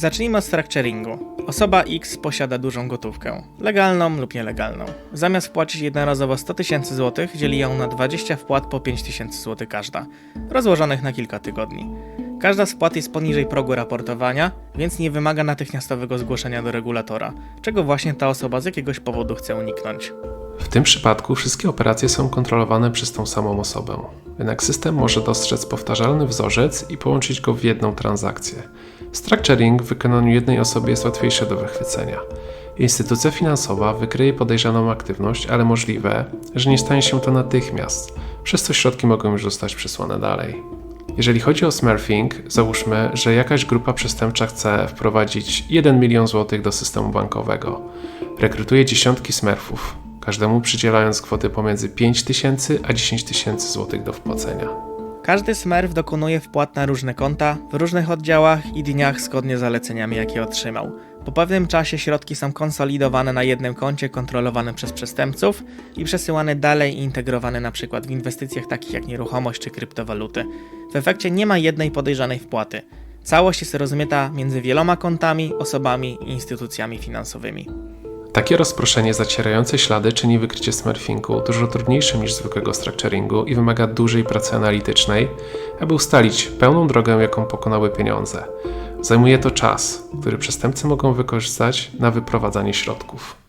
Zacznijmy od structuringu. Osoba X posiada dużą gotówkę, legalną lub nielegalną. Zamiast wpłacić jednorazowo 100 tysięcy złotych, dzieli ją na 20 wpłat po 5 tysięcy złotych każda, rozłożonych na kilka tygodni. Każda z jest poniżej progu raportowania, więc nie wymaga natychmiastowego zgłoszenia do regulatora, czego właśnie ta osoba z jakiegoś powodu chce uniknąć. W tym przypadku wszystkie operacje są kontrolowane przez tą samą osobę. Jednak system może dostrzec powtarzalny wzorzec i połączyć go w jedną transakcję. Structuring w wykonaniu jednej osoby jest łatwiejsze do wychwycenia. Instytucja finansowa wykryje podejrzaną aktywność, ale możliwe, że nie stanie się to natychmiast, przez co środki mogą już zostać przesłane dalej. Jeżeli chodzi o smurfing, załóżmy, że jakaś grupa przestępcza chce wprowadzić 1 milion złotych do systemu bankowego. Rekrutuje dziesiątki smurfów, każdemu przydzielając kwoty pomiędzy 5 tysięcy a 10 tysięcy złotych do wpłacenia. Każdy smurf dokonuje wpłat na różne konta, w różnych oddziałach i dniach zgodnie z zaleceniami, jakie otrzymał. Po pewnym czasie środki są konsolidowane na jednym koncie kontrolowanym przez przestępców i przesyłane dalej i integrowane np. w inwestycjach takich jak nieruchomość czy kryptowaluty. W efekcie nie ma jednej podejrzanej wpłaty. Całość jest rozmyta między wieloma kontami, osobami i instytucjami finansowymi. Takie rozproszenie zacierające ślady czyni wykrycie smurfingu dużo trudniejszym niż zwykłego structuringu i wymaga dużej pracy analitycznej, aby ustalić pełną drogę, jaką pokonały pieniądze. Zajmuje to czas, który przestępcy mogą wykorzystać na wyprowadzanie środków.